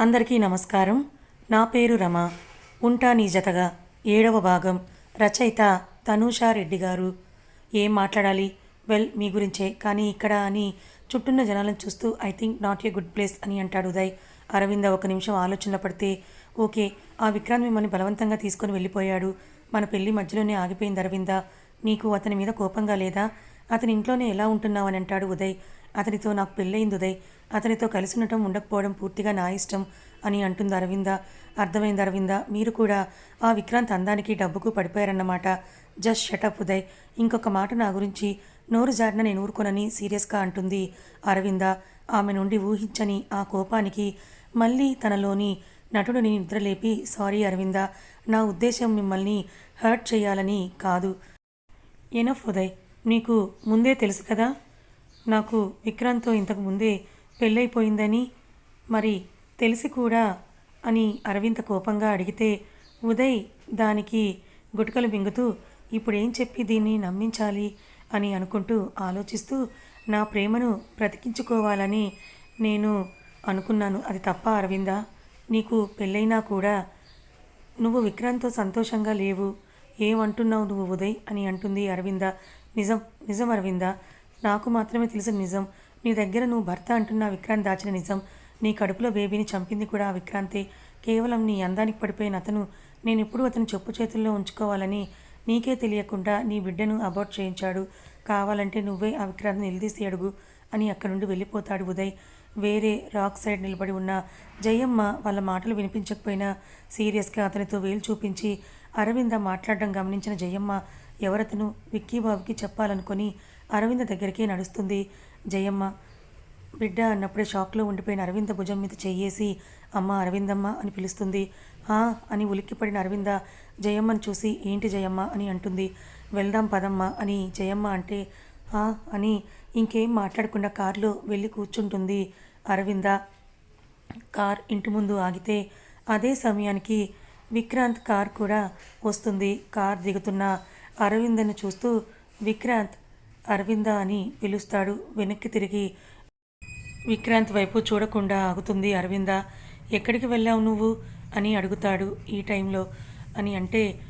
అందరికీ నమస్కారం. నా పేరు రమ. ఉంటా నీ జతగా. ఏడవ భాగం. రచయిత తనూషా రెడ్డి గారు. ఏం మాట్లాడాలి? వెల్ మీ గురించే. కానీ ఇక్కడ అని చుట్టూన్న జనాలను చూస్తూ I think not a good place అని అంటాడు ఉదయ్. అరవింద ఒక నిమిషం ఆలోచన పడితే ఓకే ఆ విక్రాంత్ మిమ్మల్ని బలవంతంగా తీసుకొని వెళ్ళిపోయాడు. మన పెళ్ళి మధ్యలోనే ఆగిపోయింది అరవింద. నీకు అతని మీద కోపంగా లేదా? అతని ఇంట్లోనే ఎలా ఉంటున్నావని అంటాడు ఉదయ్. అతనితో నాకు పెళ్ళయింది ఉదయ్ అతనితో కలిసి ఉండటం ఉండకపోవడం పూర్తిగా నా ఇష్టం అని అంటుంది అరవింద. అర్థమైంది అరవింద. మీరు కూడా ఆ విక్రాంత్ అందానికి డబ్బుకు పడిపోయారన్నమాట. Just shut up Uday. ఇంకొక మాట నా గురించి నోరు జారిన నేను ఊరుకోనని సీరియస్గా అంటుంది అరవింద. ఆమె నుండి ఊహించని ఆ కోపానికి మళ్ళీ తనలోని నటుడిని నిద్రలేపి సారీ అరవింద నా ఉద్దేశం మిమ్మల్ని హర్ట్ చేయాలని కాదు. ఎనఫ్ ఉదయ్ నీకు ముందే తెలుసు కదా? నాకు విక్రాంత్తో ఇంతకు ముందే పెళ్ళైపోయిందని మరి తెలిసి కూడా అని అరవింద కోపంగా అడిగితే ఉదయ్ దానికి గుటకలు మింగుతూ ఇప్పుడేం చెప్పి దీన్ని నమ్మించాలి? అని అనుకుంటూ ఆలోచిస్తూ నా ప్రేమను బ్రతికించుకోవాలని నేను అనుకున్నాను. అది తప్ప అరవింద? నీకు పెళ్ళైనా కూడా నువ్వు విక్రాంత్తో సంతోషంగా లేవు. ఏమంటున్నావు నువ్వు ఉదయ్? అని అంటుంది అరవింద. నిజం నిజం అరవింద. నాకు మాత్రమే తెలిసిన నిజం. నీ దగ్గర నువ్వు భర్త అంటున్న ఆ విక్రాంత్ దాచిన నిజం. నీ కడుపులో బేబీని చంపింది కూడా ఆ విక్రాంతే. కేవలం నీ అందానికి పడిపోయిన అతను నేను ఎప్పుడు అతను చెప్పు చేతుల్లో ఉంచుకోవాలని నీకే తెలియకుండా నీ బిడ్డను అబౌట్ చేయించాడు. కావాలంటే నువ్వే ఆ విక్రాంత్ని నిలదీసి అడుగు అని అక్కడి నుండి వెళ్ళిపోతాడు ఉదయ్. వేరే రాక్ సైడ్ నిలబడి ఉన్న జయమ్మ వాళ్ళ మాటలు వినిపించకపోయినా సీరియస్గా అతనితో వేలు చూపించి అరవింద మాట్లాడడం గమనించిన జయమ్మ ఎవరతను విక్కీ బాబుకి చెప్పాలనుకొని అరవింద దగ్గరికి నడుస్తుంది. జయమ్మ బిడ్డ అన్నప్పుడే షాక్లో ఉండిపోయిన అరవింద భుజం మీద చెయ్యేసి అమ్మ అరవిందమ్మ అని పిలుస్తుంది. ఆ అని ఉలిక్కిపడిన అరవింద జయమ్మను చూసి ఏంటి జయమ్మ అని అంటుంది. వెళ్దాం పదమ్మ అని జయమ్మ అంటే ఆ అని ఇంకేం మాట్లాడకుండా కారులో వెళ్ళి కూర్చుంటుంది అరవింద. కార్ ఇంటి ముందు ఆగితే అదే సమయానికి విక్రాంత్ కార్ కూడా వస్తుంది. కార్ దిగుతున్న అరవిందను చూస్తూ విక్రాంత్ అరవింద అని పిలుస్తాడు. వెనక్కి తిరిగి విక్రాంత్ వైపు చూడకుండా ఆగుతుంది అరవింద. ఎక్కడికి వెళ్ళావు నువ్వు? అని అడుగుతాడు ఈ టైంలో. అని అంటే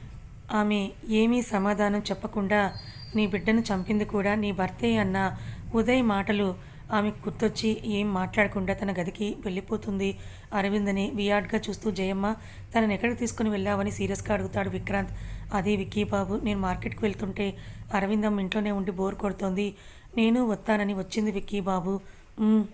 ఆమె ఏమీ సమాధానం చెప్పకుండా నీ బిడ్డను చంపింది కూడా నీ భర్తే అన్న ఉదయ్ మాటలు ఆమెకు గుర్తొచ్చి ఏం మాట్లాడకుండా తన గదికి వెళ్ళిపోతుంది. అరవిందని వియాడ్గా చూస్తూ జయమ్మ తనని ఎక్కడికి తీసుకుని వెళ్ళావని సీరియస్గా అడుగుతాడు విక్రాంత్. అదే విక్కీ బాబు నేను మార్కెట్కి వెళ్తుంటే అరవిందం ఇంట్లోనే ఉండి బోర్ కొడుతోంది. నేను వస్తానని వచ్చింది విక్కీ బాబు.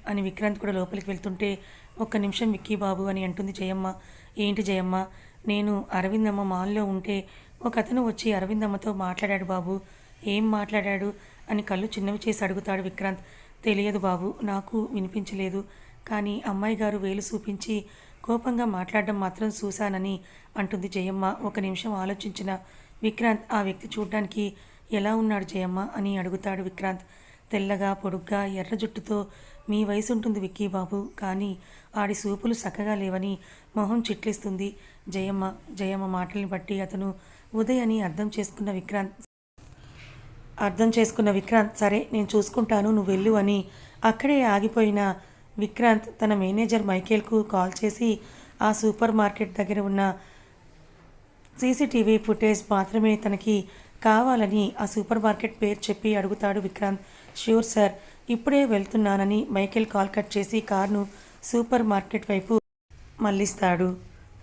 అని విక్రాంత్ కూడా లోపలికి వెళ్తుంటే ఒక్క నిమిషం విక్కీ బాబు అని అంటుంది జయమ్మ. ఏంటి జయమ్మ? నేను అరవిందమ్మ మాల్లో ఉంటే ఒక అతను వచ్చి అరవిందమ్మతో మాట్లాడాడు బాబు. ఏం మాట్లాడాడు? అని కళ్ళు చిన్నవి చేసి అడుగుతాడు విక్రాంత్. తెలియదు బాబు నాకు వినిపించలేదు. కానీ అమ్మాయి గారు వేలు చూపించి కోపంగా మాట్లాడడం మాత్రం చూశానని అంటుంది జయమ్మ. ఒక నిమిషం ఆలోచించిన విక్రాంత్ ఆ వ్యక్తి చూడ్డానికి ఎలా ఉన్నాడు జయమ్మ అని అడుగుతాడు విక్రాంత్. తెల్లగా పొడుగ్గా ఎర్ర జుట్టుతో మీ వయసు ఉంటుంది విక్కీ బాబు కానీ ఆడి సూపులు చక్కగా లేవని మొహం చిట్లిస్తుంది జయమ్మ. జయమ్మ మాటల్ని బట్టి అతను ఉదయ్ అని అర్థం చేసుకున్న విక్రాంత్ అర్థం చేసుకున్న విక్రాంత్ సరే నేను చూసుకుంటాను నువ్వు వెళ్ళు అని అక్కడే ఆగిపోయిన విక్రాంత్ తన మేనేజర్ మైకేల్కు కాల్ చేసి ఆ సూపర్ మార్కెట్ దగ్గర ఉన్న సీసీటీవీ ఫుటేజ్ మాత్రమే తనకి కావాలని ఆ సూపర్ మార్కెట్ పేరు చెప్పి అడుగుతాడు విక్రాంత్. ష్యూర్ సార్ ఇప్పుడే వెళ్తున్నానని మైకేల్ కాల్ కట్ చేసి కార్ను సూపర్ మార్కెట్ వైపు మళ్ళిస్తాడు.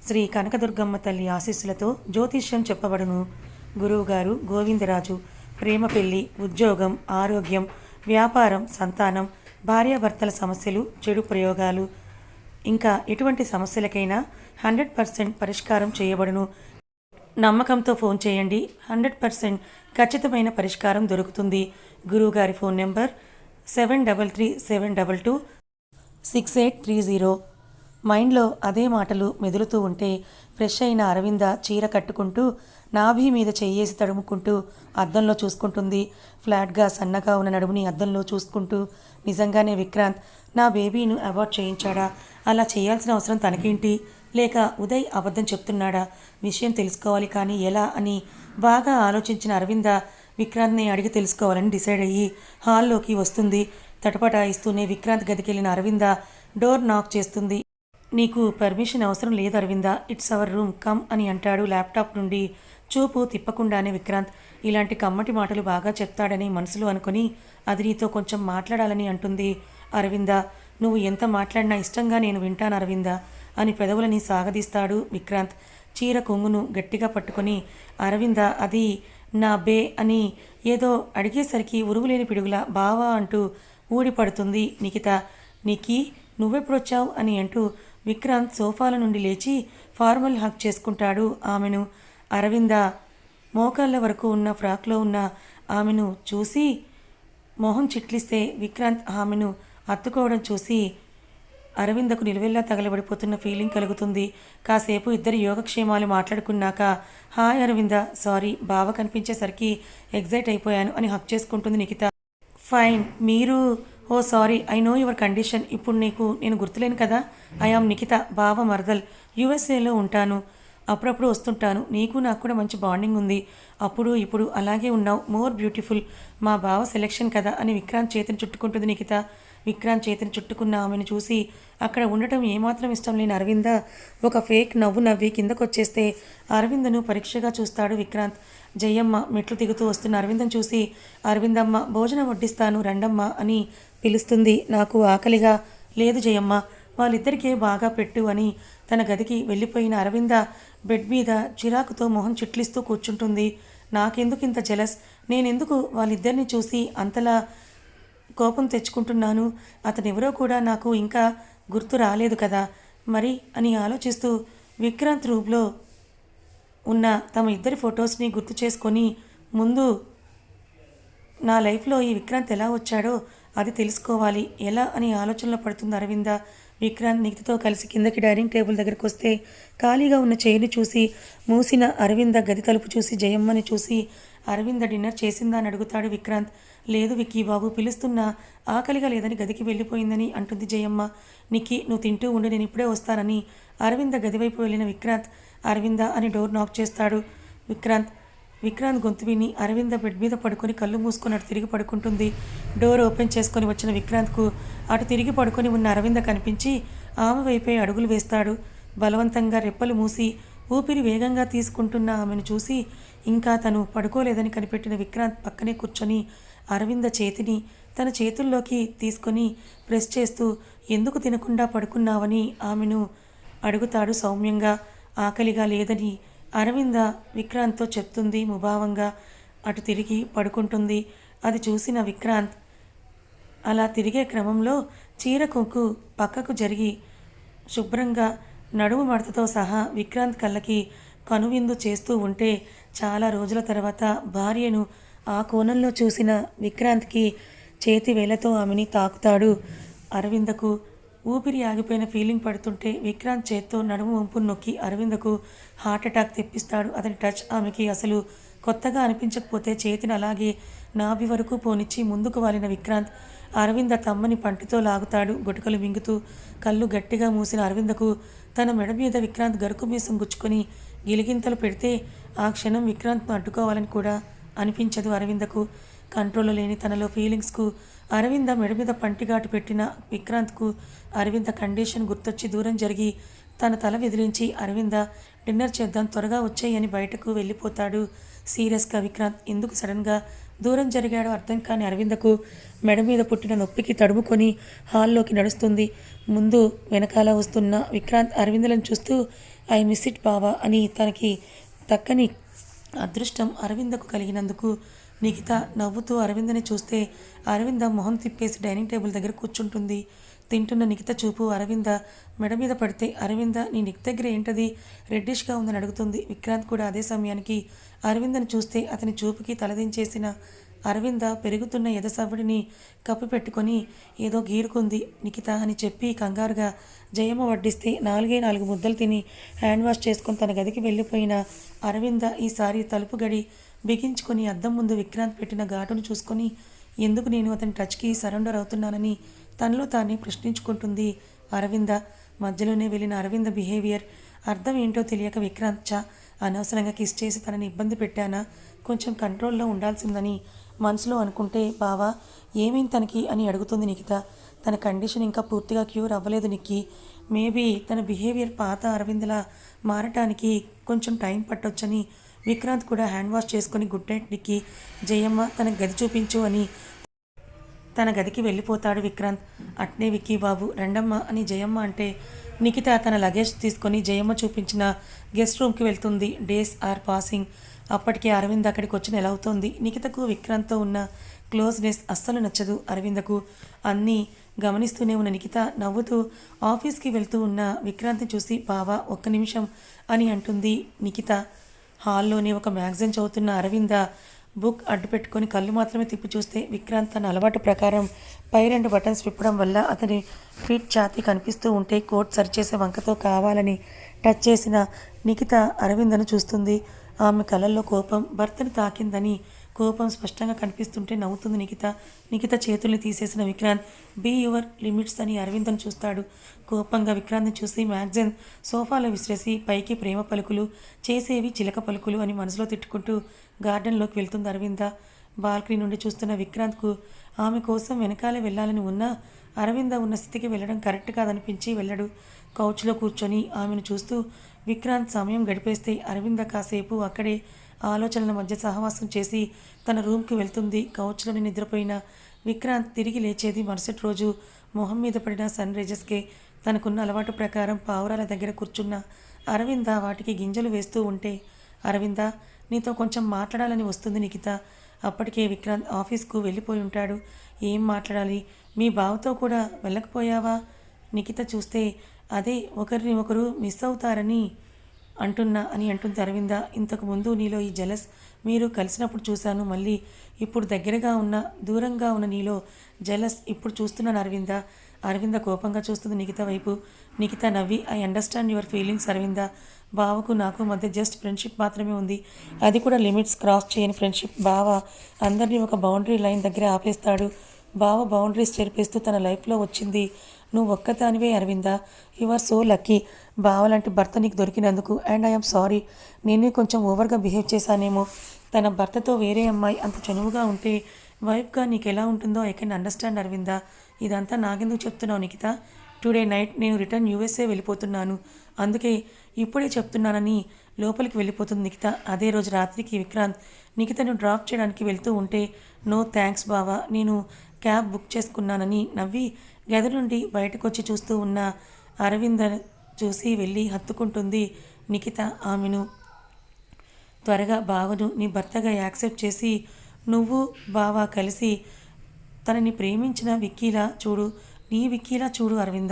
శ్రీ కనకదుర్గమ్మ తల్లి ఆశీస్సులతో జ్యోతిష్యం చెప్పబడును. గురువుగారు గోవిందరాజు ప్రేమ పెళ్ళి ఉద్యోగం ఆరోగ్యం వ్యాపారం సంతానం భార్యాభర్తల సమస్యలు చెడు ప్రయోగాలు ఇంకా ఎటువంటి సమస్యలకైనా హండ్రెడ్ పర్సెంట్ పరిష్కారం చేయబడును. నమ్మకంతో ఫోన్ చేయండి. హండ్రెడ్ పర్సెంట్ ఖచ్చితమైన పరిష్కారం దొరుకుతుంది. గురువుగారి phone number seven double three seven double two six eight three zero. మైండ్లో అదే మాటలు మెదులుతూ ఉంటే ఫ్రెష్ అయిన అరవింద చీర కట్టుకుంటూ నాభి మీద చెయ్యేసి తడుముకుంటూ అద్దంలో చూసుకుంటుంది. ఫ్లాట్గా సన్నగా ఉన్న నడుముని అద్దంలో చూసుకుంటూ నిజంగానే విక్రాంత్ నా బేబీను అవార్డ్ చేయించాడా? అలా చేయాల్సిన అవసరం తనకేంటి? లేక ఉదయ్ అబద్ధం చెప్తున్నాడా? విషయం తెలుసుకోవాలి కానీ ఎలా అని బాగా ఆలోచించిన అరవింద విక్రాంత్ని అడిగి తెలుసుకోవాలని డిసైడ్ అయ్యి హాల్లోకి వస్తుంది. తటపటాయిస్తూనే విక్రాంత్ గదికెళ్ళిన అరవింద డోర్ నాక్ చేస్తుంది. నీకు పర్మిషన్ అవసరం లేదు Aravinda it's our room come అని అంటాడు ల్యాప్టాప్ నుండి చూపు తిప్పకుండానే విక్రాంత్ ఇలాంటి కమ్మటి మాటలు బాగా చెప్తాడని మనసులో అనుకుని అది నీతో కొంచెం మాట్లాడాలని అంటుంది. అరవింద నువ్వు ఎంత మాట్లాడినా ఇష్టంగా నేను వింటాను అరవింద అని పెదవులని సాగదీస్తాడు విక్రాంత్. చీర కొంగును గట్టిగా పట్టుకొని అరవింద అది నా బే అని ఏదో అడిగేసరికి ఉరుగులేని పిడుగులా బావా అంటూ ఊడిపడుతుంది నిఖిత. నీకి నువ్వెప్పుడొచ్చావు? అని అంటూ విక్రాంత్ సోఫాల నుండి లేచి ఫార్మల్ హక్ చేసుకుంటాడు ఆమెను. అరవింద మోకాళ్ళ వరకు ఉన్న ఫ్రాక్లో ఉన్న ఆమెను చూసి మొహం చిట్లిస్తే విక్రాంత్ ఆమెను అత్తుకోవడం చూసి అరవిందకు నిలువెల్లా తగలబడిపోతున్న ఫీలింగ్ కలుగుతుంది. కాసేపు ఇద్దరు యోగక్షేమాలు మాట్లాడుకున్నాక హాయ్ అరవింద సారీ బావ కనిపించేసరికి ఎగ్జైట్ అయిపోయాను అని హక్ చేసుకుంటుంది నిఖిత. ఫైన్ మీరు ఓ sorry I know your condition ఇప్పుడు నీకు నేను గుర్తులేను కదా? ఐ ఆమ్ నిఖిత బావ మర్దల్ యుఎస్ఏలో ఉంటాను. అప్పుడప్పుడు వస్తుంటాను. నీకు నాకు కూడా మంచి బాండింగ్ ఉంది. అప్పుడు ఇప్పుడు అలాగే ఉన్నావు. More beautiful. మా బావ సెలెక్షన్ కదా అని విక్రాంత్ చేతిని చుట్టుకుంటుంది నిఖిత. విక్రాంత్ చేతిని చుట్టుకున్న ఆమెను చూసి అక్కడ ఉండటం ఏమాత్రం ఇష్టం లేని అరవింద ఒక ఫేక్ నవ్వు నవ్వి కిందకొచ్చేస్తే అరవిందను పరీక్షగా చూస్తాడు విక్రాంత్. జయమ్మ మెట్లు దిగుతూ వస్తున్న అరవిందం చూసి అరవిందమ్మ భోజనం వడ్డిస్తాను రండమ్మ అని పిలుస్తుంది. నాకు ఆకలిగా లేదు జయమ్మ వాళ్ళిద్దరికే బాగా పెట్టు అని తన గదికి వెళ్ళిపోయిన అరవింద బెడ్ మీద చిరాకుతో మొహం చిట్లిస్తూ కూర్చుంటుంది. నాకెందుకు ఇంత జలస్? నేనెందుకు వాళ్ళిద్దరిని చూసి అంతలా కోపం తెచ్చుకుంటున్నాను? అతనెవరో కూడా నాకు ఇంకా గుర్తు రాలేదు కదా. మరి అని ఆలోచిస్తూ విక్రాంత్ రూబ్లో ఉన్న తమ ఇద్దరి ఫొటోస్ని గుర్తు చేసుకొని ముందు నా లైఫ్లో ఈ విక్రాంత్ ఎలా వచ్చాడో అది తెలుసుకోవాలి. ఎలా అని ఆలోచనలో పడుతుంది అరవింద. విక్రాంత్ నిఖితతో కలిసి కిందకి డైనింగ్ టేబుల్ దగ్గరికి వస్తే ఖాళీగా ఉన్న చైర్ని చూసి మూసిన అరవింద గది తలుపు చూసి జయమ్మని చూసి అరవింద డిన్నర్ చేసిందా అని అడుగుతాడు విక్రాంత్. లేదు విక్కీ బాబు పిలుస్తున్నా ఆకలిగా లేదని గదికి వెళ్ళిపోయిందని అంటుంది జయమ్మ. నిక్కి నువ్వు తింటూ ఉండి నేను ఇప్పుడే వస్తానని అరవింద గదివైపు వెళ్ళిన విక్రాంత్ అరవింద అని డోర్ నాక్ చేస్తాడు. విక్రాంత్ విక్రాంత్ గొంతు విని అరవింద బెడ్ మీద పడుకొని కళ్ళు మూసుకొని అటు తిరిగి పడుకుంటుంది. డోర్ ఓపెన్ చేసుకొని వచ్చిన విక్రాంత్కు అటు తిరిగి పడుకొని ఉన్న అరవింద కనిపించి ఆమె వైపే అడుగులు వేస్తాడు. బలవంతంగా రెప్పలు మూసి ఊపిరి వేగంగా తీసుకుంటున్న ఆమెను చూసి ఇంకా తను పడుకోలేదని కనిపెట్టిన విక్రాంత్ పక్కనే కూర్చొని అరవింద చేతిని తన చేతుల్లోకి తీసుకొని ప్రెస్ చేస్తూ ఎందుకు తినకుండా పడుకున్నావని? ఆమెను అడుగుతాడు సౌమ్యంగా. ఆకలిగా లేదని అరవింద విక్రాంత్తో చెప్తుంది ముభావంగా. అటు తిరిగి పడుకుంటుంది. అది చూసిన విక్రాంత్ అలా తిరిగే క్రమంలో చీర కొంకు పక్కకు జరిగి శుభ్రంగా నడుము మడతతో సహా విక్రాంత్ కళ్ళకి కనువిందు చేస్తూ ఉంటే చాలా రోజుల తర్వాత భార్యను ఆ కోణంలో చూసిన విక్రాంత్కి చేతి వేలతో ఆమెని తాకుతాడు అరవిందకు ఊపిరి ఆగిపోయిన ఫీలింగ్ పడుతుంటే విక్రాంత్ చేత్తో నడుము వంపు నొక్కి అరవిందకు హార్ట్ అటాక్ తెప్పిస్తాడు. అతని టచ్ ఆమెకి అసలు కొత్తగా అనిపించకపోతే చేతిని అలాగే నాభి వరకు పోనిచ్చి ముందుకు వాలిన విక్రాంత్ అరవింద తమ్మని పంటితో లాగుతాడు. గుటకలు మింగుతూ కళ్ళు గట్టిగా మూసిన అరవిందకు తన మెడ మీద విక్రాంత్ గరుకు మీసం గుచ్చుకొని గిలిగింతలు పెడితే ఆ క్షణం విక్రాంత్ను అడ్డుకోవాలని కూడా అనిపించదు అరవిందకు. కంట్రోల్ లేని తనలో ఫీలింగ్స్కు అరవింద మెడ మీద పంటిగాటు పెట్టిన విక్రాంత్కు అరవింద కండిషన్ గుర్తొచ్చి దూరం జరిగి తన తల విదిలించి అరవింద డిన్నర్ చేద్దాం త్వరగా వచ్చేయని బయటకు వెళ్ళిపోతాడు సీరియస్గా విక్రాంత్. ఎందుకు సడన్గా దూరం జరిగాడో అర్థం కాని అరవిందకు మెడ మీద పుట్టిన నొప్పికి తడుముకొని హాల్లోకి నడుస్తుంది. ముందు వెనకాల వస్తున్న విక్రాంత్ అరవిందలను చూస్తూ ఐ మిస్ ఇట్ బావా అని తనకి తక్కని అదృష్టం అరవిందకు కలిగినందుకు నిఖిత నవ్వుతూ అరవిందని చూస్తే అరవింద మొహం తిప్పేసి డైనింగ్ టేబుల్ దగ్గర కూర్చుంటుంది. తింటున్న నిఖిత చూపు అరవింద మెడ మీద పడితే అరవింద నీ నిక్ దగ్గర ఏంటది? రెడ్డిష్గా ఉందని అడుగుతుంది. విక్రాంత్ కూడా అదే సమయానికి అరవిందను చూస్తే అతని చూపుకి తలదించేసిన అరవింద పెరుగుతున్న ఎదసవ్వుడిని కప్పిపెట్టుకొని ఏదో గీరుకుంది నిఖిత అని చెప్పి కంగారుగా జయమ్మ వడ్డిస్తే నాలుగే నాలుగు ముద్దలు తిని హ్యాండ్ వాష్ చేసుకొని తన గదికి వెళ్ళిపోయిన అరవింద ఈసారి తలుపు గడి బిగించుకొని అద్దం ముందు విక్రాంత్ పెట్టిన ఘాటును చూసుకొని ఎందుకు నేను అతని టచ్కి సరెండర్ అవుతున్నానని తనలో తానే ప్రశ్నించుకుంటుంది అరవింద. మధ్యలోనే వెళ్ళిన అరవింద బిహేవియర్ అర్థం ఏంటో తెలియక విక్రాంత్ చా అనవసరంగా కిస్ చేసి తనని ఇబ్బంది పెట్టానా? కొంచెం కంట్రోల్లో ఉండాల్సిందని మనసులో అనుకుంటే బావా ఏమేం తనకి? అని అడుగుతుంది నిఖిత. తన కండిషన్ ఇంకా పూర్తిగా క్యూర్ అవ్వలేదు నిక్కి. మేబీ తన బిహేవియర్ పాత అరవిందలా మారటానికి కొంచెం టైం పట్టొచ్చని విక్రాంత్ కూడా హ్యాండ్ వాష్ చేసుకొని గుడ్ నైట్ నిక్కి. జయమ్మ తన గది చూపించు అని తన గదికి వెళ్ళిపోతాడు విక్రాంత్. అట్నే విక్కీ బాబు రెండమ్మ అని జయమ్మ అంటే నిఖిత తన లగేజ్ తీసుకొని జయమ్మ చూపించిన గెస్ట్ రూమ్కి వెళ్తుంది. Days are passing. అప్పటికే అరవింద్ అక్కడికి వచ్చి నెల అవుతోంది? నిఖితకు విక్రాంత్తో ఉన్న క్లోజ్నెస్ అస్సలు నచ్చదు. అరవిందకు అన్నీ గమనిస్తూనే ఉన్న నిఖిత నవ్వుతూ ఆఫీస్కి వెళ్తూ ఉన్న విక్రాంత్ని చూసి బావా ఒక్క నిమిషం అని అంటుంది నిఖిత. హాల్లోనే ఒక మ్యాగజైన్ చదువుతున్న అరవింద బుక్ అడ్డు పెట్టుకొని కళ్ళు మాత్రమే తిప్పి చూస్తే విక్రాంత్ తన అలవాటు ప్రకారం పై రెండు బటన్స్ విప్పడం వల్ల అతని ఫిట్ ఛాతీ కనిపిస్తూ ఉంటే కోట్ సరిచేసే వంకతో కావాలని టచ్ చేసిన నిఖిత అరవిందను చూస్తుంది. ఆమె కళ్ళల్లో కోపం భర్తను తాకిందని కోపం స్పష్టంగా కనిపిస్తుంటే నవ్వుతుంది నిఖిత. నిఖిత చేతుల్ని తీసేసిన విక్రాంత్ బీ యువర్ లిమిట్స్ అని అరవిందను చూస్తాడు. కోపంగా విక్రాంత్ని చూసి మ్యాగజైన్ సోఫాలో విసిరేసి పైకి ప్రేమ పలుకులు చేసేవి చిలక పలుకులు అని మనసులో తిట్టుకుంటూ గార్డెన్లోకి వెళ్తుంది అరవింద. బాల్కనీ నుండి చూస్తున్న విక్రాంత్కు ఆమె కోసం వెనకాలే వెళ్ళాలని ఉన్నా అరవింద ఉన్న స్థితికి వెళ్ళడం కరెక్ట్ కాదనిపించి వెళ్ళడు. కౌచ్లో కూర్చొని ఆమెను చూస్తూ విక్రాంత్ సమయం గడిపేస్తే అరవింద కాసేపు అక్కడే ఆలోచనల మధ్య సహవాసం చేసి తన రూమ్కి వెళ్తుంది. కౌచ్లోని నిద్రపోయిన విక్రాంత్ తిరిగి లేచేది మరుసటి రోజు. మొహం మీద పడిన సన్ రైజర్స్కే తనకున్న అలవాటు ప్రకారం పావురాల దగ్గర కూర్చున్న అరవింద వాటికి గింజలు వేస్తూ ఉంటే అరవింద నీతో కొంచెం మాట్లాడాలని వస్తుంది నిఖిత. అప్పటికే విక్రాంత్ ఆఫీస్కు వెళ్ళిపోయి ఉంటాడు. ఏం మాట్లాడాలి? మీ బావతో కూడా వెళ్ళకపోయావా? నిఖిత చూస్తే అదే ఒకరిని ఒకరు మిస్ అవుతారని అంటున్నా అని అంటుంది అరవింద. ఇంతకు ముందు నీలో ఈ జలస్ మీరు కలిసినప్పుడు చూశాను మళ్ళీ ఇప్పుడు దగ్గరగా ఉన్న దూరంగా ఉన్న నీలో జలస్ ఇప్పుడు చూస్తున్నాను అరవింద. అరవింద కోపంగా చూస్తుంది నిఖిత వైపు. నిఖిత నవ్వి I understand your feelings Aravinda. బావకు నాకు మధ్య జస్ట్ ఫ్రెండ్షిప్ మాత్రమే ఉంది. అది కూడా లిమిట్స్ క్రాస్ చేయని ఫ్రెండ్షిప్ బావ అందరినీ ఒక బౌండరీ లైన్ దగ్గర ఆపేస్తాడు. బావ బౌండరీస్ చేర్పేస్తూ తన లైఫ్లో వచ్చింది. నువ్వు ఒక్కదానివే Aravinda. You are so lucky. బావ లాంటి భర్త నీకు దొరికినందుకు అండ్ ఐఎమ్ సారీ. నేనే కొంచెం ఓవర్గా బిహేవ్ చేశానేమో. తన భర్తతో వేరే అమ్మాయి అంత చనువుగా ఉంటే వైఫ్గా నీకు ఎలా ఉంటుందో ఐ కెన్ అండర్స్టాండ్ అరవింద. ఇదంతా నాకెందుకు చెప్తున్నావు నిఖిత? టుడే నైట్ నేను రిటర్న్ యూఎస్ఏ వెళ్ళిపోతున్నాను. అందుకే ఇప్పుడే చెప్తున్నానని లోపలికి వెళ్ళిపోతుంది నిఖిత. అదే రోజు రాత్రికి విక్రాంత్ నిఖితను డ్రాప్ చేయడానికి వెళ్తూ ఉంటే నో థ్యాంక్స్ బావా. నేను క్యాబ్ బుక్ చేసుకున్నానని నవ్వి గది నుండి బయటకు వచ్చి చూస్తూ ఉన్న అరవింద చూసి వెళ్ళి హత్తుకుంటుంది నిఖిత ఆమెను. త్వరగా బావను నీ భర్తగా యాక్సెప్ట్ చేసి నువ్వు బావ కలిసి తనని ప్రేమించిన విక్కీలా చూడు. నీ విక్కీలా చూడు అరవింద.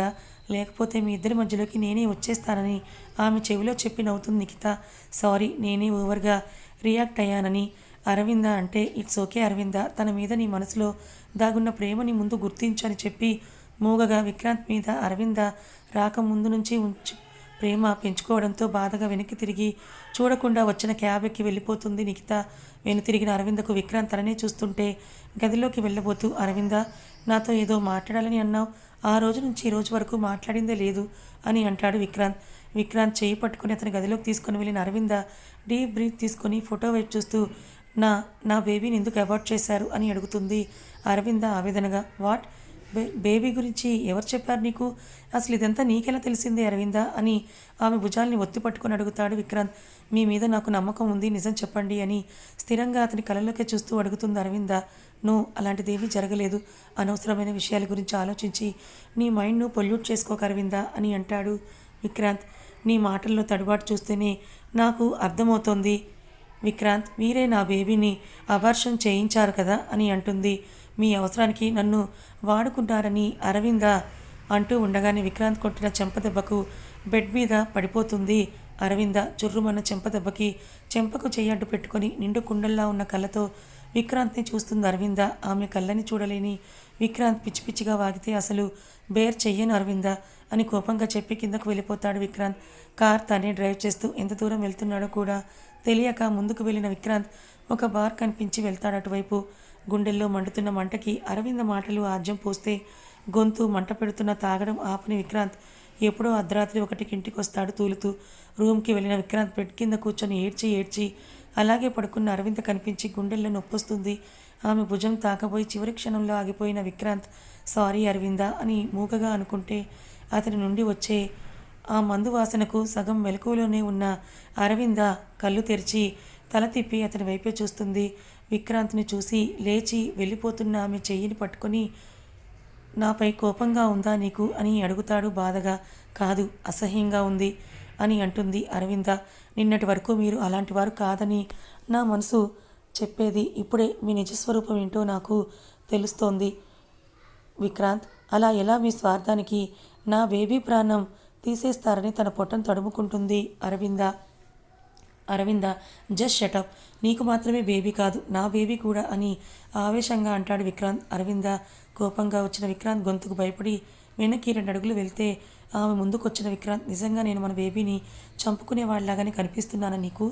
లేకపోతే మీ ఇద్దరి మధ్యలోకి నేనే వచ్చేస్తానని ఆమె చెవిలో చెప్పి నవ్వుతుంది నిఖిత. సారీ నేనే ఓవర్గా రియాక్ట్ అయ్యానని. అరవింద అంటే ఇట్స్ ఓకే అరవింద. తన మీద నీ మనసులో దాగున్న ప్రేమని ముందు గుర్తించని చెప్పి మూగగా విక్రాంత్ మీద అరవింద రాక ముందు నుంచి ఉంచు. ప్రేమ పెంచుకోవడంతో బాధగా వెనక్కి తిరిగి చూడకుండా వచ్చిన క్యాబ్కి వెళ్ళిపోతుంది నిఖిత. వెను తిరిగిన అరవిందకు విక్రాంత్ తననే చూస్తుంటే గదిలోకి వెళ్ళబోతూ అరవింద నాతో ఏదో మాట్లాడాలని అన్నావు. ఆ రోజు నుంచి ఈ రోజు వరకు మాట్లాడిందే లేదు అని అంటాడు విక్రాంత్. విక్రాంత్ చేయి పట్టుకుని అతని గదిలోకి తీసుకుని వెళ్ళిన అరవింద డీప్ బ్రీత్ తీసుకొని ఫోటో వైపు చూస్తూ నా నా బేబీని ఎందుకు అవార్డ్ చేశారు? అని అడుగుతుంది అరవింద ఆవేదనగా. వాట్? బేబీ గురించి ఎవరు చెప్పారు నీకు? అసలు ఇదంతా నీకెలా తెలిసిందే అరవిందా? అని ఆమె భుజాల్ని ఒత్తి పట్టుకొని అడుగుతాడు విక్రాంత్. మీ మీద నాకు నమ్మకం ఉంది నిజం చెప్పండి అని స్థిరంగా అతని కళ్ళలోకి చూస్తూ అడుగుతుంది అరవింద. నో అలాంటిదేమీ జరగలేదు. అనవసరమైన విషయాల గురించి ఆలోచించి నీ మైండ్ను పొల్యూట్ చేసుకోక అరవిందా అని అంటాడు విక్రాంత్. నీ మాటల్లో తడుబాటు చూస్తేనే నాకు అర్థమవుతోంది. విక్రాంత్ మీరే నా బేబీని అబార్షన్ చేయించారు కదా అని అంటుంది. మీ అవసరానికి నన్ను వాడుకుంటారని అరవింద అంటూ ఉండగానే విక్రాంత్ కొట్టిన చెంపదెబ్బకు బెడ్ మీద పడిపోతుంది. అరవింద చుర్రుమన్న చెంపదెబ్బకి చెంపకు చెయ్యడ్డు పెట్టుకొని నిండు కుండల్లా ఉన్న కళ్ళతో విక్రాంత్ని చూస్తుంది అరవింద. ఆమె కళ్ళని చూడలేని విక్రాంత్ పిచ్చి పిచ్చిగా వాగితే అసలు బేర్ చెయ్యను అరవింద అని కోపంగా చెప్పి కిందకు వెళ్ళిపోతాడు విక్రాంత్. కార్ తనే డ్రైవ్ చేస్తూ ఎంత దూరం వెళ్తున్నాడో కూడా తెలియక ముందుకు వెళ్ళిన విక్రాంత్ ఒక బార్ కనిపించి వెళ్తాడు అటువైపు. గుండెల్లో మండుతున్న మంటకి అరవింద మాటలు ఆజ్యం పోస్తే గొంతు మంట పెడుతున్న తాగడం ఆపని విక్రాంత్ ఎప్పుడో అర్ధరాత్రి ఒకటికి ఇంటికి వస్తాడు తూలుతూ. రూమ్కి వెళ్ళిన విక్రాంత్ బెడ్ కింద కూర్చొని ఏడ్చి ఏడ్చి అలాగే పడుకున్న అరవింద కనిపించి గుండెల్లో నొప్పొస్తుంది. ఆమె భుజం తాకబోయి చివరి క్షణంలో ఆగిపోయిన విక్రాంత్ సారీ అరవింద అని మూగగా అనుకుంటే అతని నుండి వచ్చే ఆ మందు వాసనకు సగం మెలకువలోనే ఉన్న అరవింద కళ్ళు తెరిచి తల తిప్పి అతని వైపే చూస్తుంది. విక్రాంత్ని చూసి లేచి వెళ్ళిపోతున్న ఆమె చెయ్యిని పట్టుకొని నాపై కోపంగా ఉందా నీకు? అని అడుగుతాడు బాధగా. కాదు అసహ్యంగా ఉంది అని అంటుంది అరవింద. నిన్నటి వరకు మీరు అలాంటి వారు కాదని నా మనసు చెప్పేది ఇప్పుడే మీ నిజస్వరూపం ఏంటో నాకు తెలుస్తోంది. విక్రాంత్ అలా ఎలా మీ స్వార్థానికి నా బేబీ ప్రాణం తీసేస్తారని తన పొట్టను తడుముకుంటుంది. Aravinda Aravinda just shut up నీకు మాత్రమే బేబీ కాదు నా బేబీ కూడా అని ఆవేశంగా అంటాడు విక్రాంత్. అరవింద కోపంగా వచ్చిన విక్రాంత్ గొంతుకు భయపడి వెనక్కి రెండు అడుగులు వెళ్తే ఆమె ముందుకొచ్చిన విక్రాంత్ నిజంగా నేను మన బేబీని చంపుకునేవాడిలాగానే కనిపిస్తున్నాను నీకు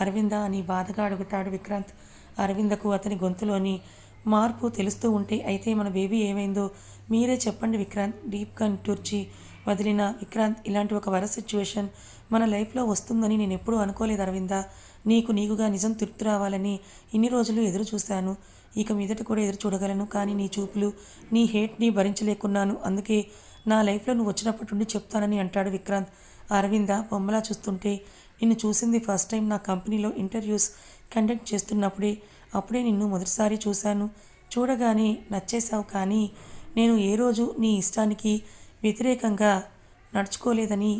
అరవింద అని బాధగా అడుగుతాడు విక్రాంత్. అరవిందకు అతని గొంతులోని మార్పు తెలుస్తూ ఉంటే అయితే మన బేబీ ఏమైందో మీరే చెప్పండి విక్రాంత్. డీప్గా నిట్టూర్చి వదిలిన విక్రాంత్ ఇలాంటి ఒక వర సిచ్యువేషన్ మన లైఫ్లో వస్తుందని నేను ఎప్పుడూ అనుకోలేదు అరవింద. నీకు నీకుగా నిజం తృప్తి రావాలని ఇన్ని రోజులు ఎదురు చూశాను. ఇక మీదట కూడా ఎదురు చూడగలను కానీ నీ చూపులు నీ హేట్ని భరించలేకున్నాను. అందుకే నా లైఫ్లో నువ్వు వచ్చినప్పటి నుండి చెప్తానని అంటాడు విక్రాంత్. అరవింద బొమ్మలా చూస్తుంటే నిన్ను చూసింది ఫస్ట్ టైం నా కంపెనీలో ఇంటర్వ్యూస్ కండక్ట్ చేస్తున్నప్పుడే అప్పుడే నిన్ను మొదటిసారి చూశాను. చూడగానే నచ్చేశావు కానీ నేను ఏ రోజు నీ ఇష్టానికి వ్యతిరేకంగా నడుచుకోలేదని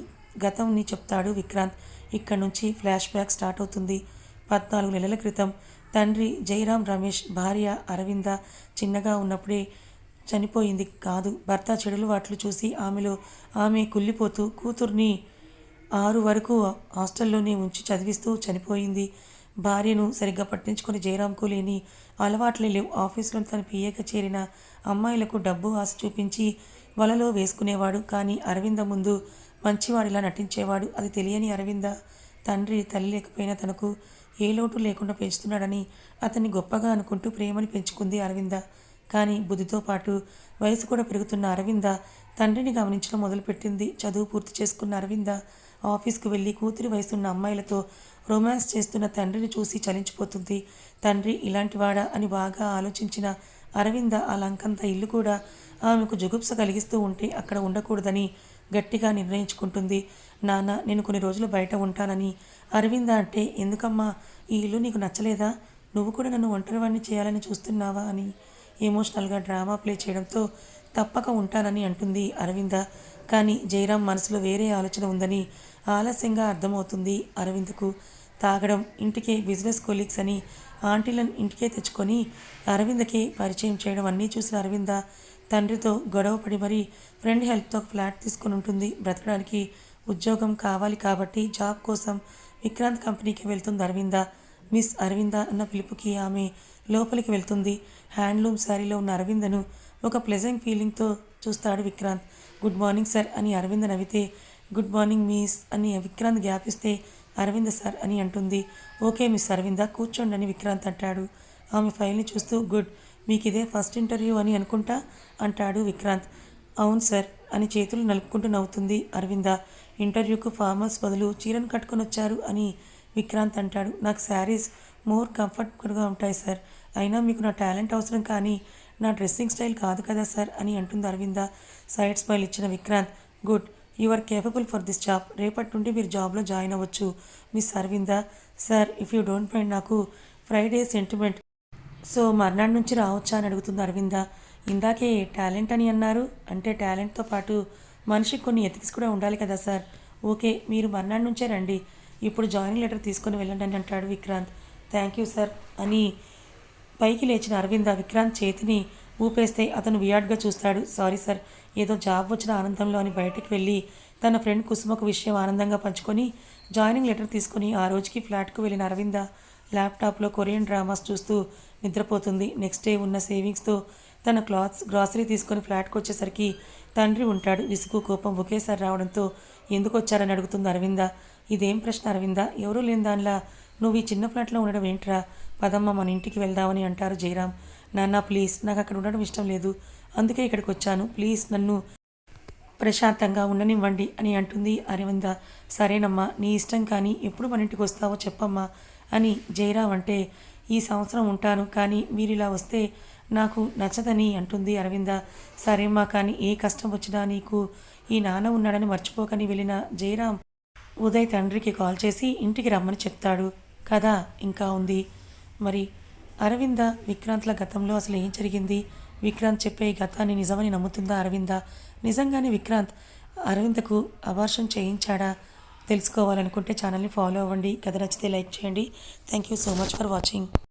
గతంని చెప్తాడు విక్రాంత్. ఇక్కడ నుంచి ఫ్లాష్ బ్యాక్ స్టార్ట్ అవుతుంది. పద్నాలుగు నెలల క్రితం తండ్రి జయరాం రమేష్ భార్య అరవింద చిన్నగా ఉన్నప్పుడే చనిపోయింది కాదు. భర్త చెడులు వాట్లు చూసి ఆమెలో ఆమె కుళ్ళిపోతూ కూతుర్ని ఆరు వరకు హాస్టల్లోనే ఉంచి చదివిస్తూ చనిపోయింది. భార్యను సరిగ్గా పట్టించుకొని జయరాంకు లేని అలవాట్లే లేవు. ఆఫీస్లో తన పిఏగా చేరిన అమ్మాయిలకు డబ్బు ఆశ చూపించి వలలో వేసుకునేవాడు కానీ అరవింద ముందు మంచివాడిలా నటించేవాడు. అది తెలియని అరవింద తండ్రి తల్లి లేకపోయినా తనకు ఏ లోటు లేకుండా పెంచుతున్నాడని అతన్ని గొప్పగా అనుకుంటూ ప్రేమని పెంచుకుంది అరవింద. కానీ బుద్ధితో పాటు వయసు కూడా పెరుగుతున్న అరవింద తండ్రిని గమనించడం మొదలుపెట్టింది. చదువు పూర్తి చేసుకున్న అరవింద ఆఫీస్కు వెళ్ళి కూతురి వయసున్న అమ్మాయిలతో రొమాన్స్ చేస్తున్న తండ్రిని చూసి చలించిపోతుంది. తండ్రి ఇలాంటివాడా అని బాగా ఆలోచించిన అరవింద ఆ లంకంత ఇల్లు కూడా ఆమెకు జుగుప్స కలిగిస్తూ ఉంటే అక్కడ ఉండకూడదని గట్టిగా నిర్ణయించుకుంటుంది. నాన్న నేను కొన్ని రోజులు బయట ఉంటానని. అరవింద అంటే ఎందుకమ్మా ఈ ఇల్లు నీకు నచ్చలేదా? నువ్వు కూడా నన్ను ఒంటరివాడిని చేయాలని చూస్తున్నావా? అని ఎమోషనల్గా డ్రామా ప్లే చేయడంతో తప్పక ఉంటానని అంటుంది అరవింద. కానీ జయరాం మనసులో వేరే ఆలోచన ఉందని ఆలస్యంగా అర్థమవుతుంది అరవింద్కు. తాగడం ఇంటికే బిజినెస్ కొలీగ్స్ అని ఆంటీలను ఇంటికే తెచ్చుకొని అరవిందకి పరిచయం చేయడం అన్నీ చూసిన అరవింద తండ్రితో గొడవపడి మరీ ఫ్రెండ్ హెల్ప్తో ఫ్లాట్ తీసుకొని ఉంటుంది. బ్రతకడానికి ఉద్యోగం కావాలి కాబట్టి జాబ్ కోసం విక్రాంత్ కంపెనీకి వెళ్తుంది అరవింద. మిస్ అరవింద అన్న పిలుపుకి ఆమె లోపలికి వెళ్తుంది. హ్యాండ్లూమ్ శారీలో ఉన్న అరవిందను ఒక ప్లెజెంట్ ఫీలింగ్తో చూస్తాడు విక్రాంత్. గుడ్ మార్నింగ్ సార్ అని అరవింద నవ్వితే గుడ్ మార్నింగ్ మిస్ అని విక్రాంత్ గ్యాప్ ఇస్తే అరవింద సార్ అని అంటుంది. ఓకే మిస్ అరవింద కూర్చోండి అని విక్రాంత్ అంటాడు. ఆమె ఫైల్ని చూస్తూ గుడ్ మీకు ఇదే ఫస్ట్ ఇంటర్వ్యూ అని అనుకుంటా అంటాడు విక్రాంత్. అవును సార్ అని చేతులు నలుపుకుంటూ నవ్వుతుంది అరవింద. ఇంటర్వ్యూకు ఫార్మర్స్ బదులు చీరను కట్టుకొని వచ్చారు అని విక్రాంత్ అంటాడు. నాకు శారీస్ మోర్ కంఫర్టబుల్గా ఉంటాయి సార్. అయినా మీకు నా టాలెంట్ అవసరం కానీ నా డ్రెస్సింగ్ స్టైల్ కాదు కదా సార్ అని అంటుంది అరవింద. సైడ్ స్మైల్ ఇచ్చిన Vikrant. Good you are capable for this job. రేపటి నుండి మీరు జాబ్లో జాయిన్ అవ్వచ్చు miss Aravinda. Sir if you don't mind నాకు ఫ్రైడే సెంటిమెంట్. సో మర్నాడు నుంచి రావచ్చా అని అడుగుతుంది అరవింద. ఇందాకే టాలెంట్ అని అన్నారు. అంటే టాలెంట్తో పాటు మనిషికి కొన్ని ఎథిక్స్ కూడా ఉండాలి కదా సార్. ఓకే మీరు మర్నాడు నుంచే రండి. ఇప్పుడు జాయినింగ్ లెటర్ తీసుకొని వెళ్ళండి అని అంటాడు విక్రాంత్. థ్యాంక్ యూ సార్ అని పైకి లేచిన అరవింద విక్రాంత్ చేతిని ఊపేస్తే అతను వియాడ్గా చూస్తాడు. సారీ సార్ ఏదో జాబ్ వచ్చిన ఆనందంలో అని బయటకు వెళ్ళి తన ఫ్రెండ్ కుసుమకు విషయం ఆనందంగా పంచుకొని జాయినింగ్ లెటర్ తీసుకొని ఆ రోజుకి ఫ్లాట్కు వెళ్ళిన అరవింద ల్యాప్టాప్లో కొరియన్ డ్రామాస్ చూస్తూ నిద్రపోతుంది. నెక్స్ట్ డే ఉన్న సేవింగ్స్తో తన క్లాత్స్ గ్రాసరీ తీసుకొని ఫ్లాట్కి వచ్చేసరికి తండ్రి ఉంటాడు. విసుగు కోపం ఒకేసారి రావడంతో ఎందుకు వచ్చారని అడుగుతుంది అరవింద. ఇదేం ప్రశ్న అరవింద? ఎవరూ లేని దానిలా నువ్వు ఈ చిన్న ఫ్లాట్లో ఉండడం ఏంట్రా? పదమ్మ మన ఇంటికి వెళ్దామని అంటారు జయరాం నాన్న ప్లీజ్ నాకు అక్కడ ఉండడం ఇష్టం లేదు. అందుకే ఇక్కడికి వచ్చాను. ప్లీజ్ నన్ను ప్రశాంతంగా ఉండనివ్వండి అని అంటుంది అరవింద. సరేనమ్మా నీ ఇష్టం కానీ ఎప్పుడు మన ఇంటికి వస్తావో చెప్పమ్మా అని జయరాం అంటే ఈ సంవత్సరం ఉంటాను కానీ మీరు ఇలా వస్తే నాకు నచ్చదని అంటుంది అరవింద. సరేమ్మా కానీ ఏ కష్టం వచ్చినా నీకు ఈ నాన్న ఉన్నాడని మర్చిపోకని వెళ్ళిన జయరాం ఉదయ్ తండ్రికి కాల్ చేసి ఇంటికి రమ్మని చెప్తాడు. కథ ఇంకా ఉంది. మరి అరవింద విక్రాంత్ల గతంలో అసలు ఏం జరిగింది? విక్రాంత్ చెప్పే ఈ గతాన్ని నిజమని నమ్ముతుందా అరవింద? నిజంగానే విక్రాంత్ అరవిందకు అబార్షన్ చేయించాడా? తెలుసుకోవాలనుకుంటే ఛానల్ని ఫాలో అవ్వండి. కథ నచ్చితే లైక్ చేయండి. Thank you so much for watching.